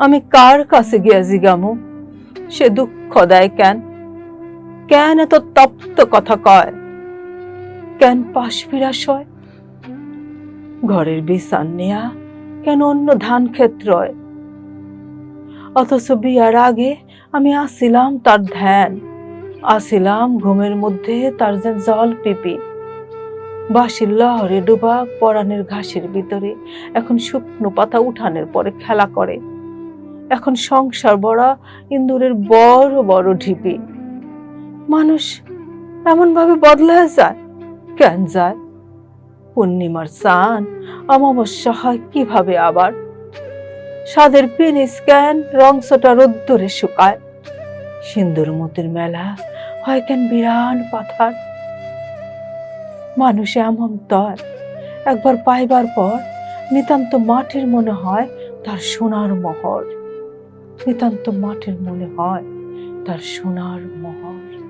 আমি কার কাছে গিয়া জিগামু? সে দুঃখ দেয় কেন? কেন এত তপ্ত কথা কয়? কেন পাশ ফিরা সয় ঘরের বিছান নেয়া কেন অন্য ধান ক্ষেত্রয় অথচ বিয়ার আগে আমি আসিলাম তার ধ্যান। আসিলাম ঘুমের মধ্যে তার যেন জল পিপি। বাসির লহরে ডুবা পরাণের ঘাসের ভিতরে এখন শুকনো পাতা উঠানের পরে খেলা করে। এখন সংসার বড়া, ইন্দুরের বড় বড় ঢিপি। মানুষ এমন ভাবে বদলায় যায়, কেন যায়? পূর্ণিমার চান অমাবস্যা হয় কীভাবে আবার? সাদের পিন স্ক্যান রংসটা রোদ্দুরে শুকায়। সিন্দুর মতির মেলা হয় কেন বিরান পাথার? মানুষ এমন তর, একবার পাইবার পর নিতান্ত মাটির মনে হয় তার সোনার মহর। নিতান্ত মাটির মনে হয় তার সোনার মহর।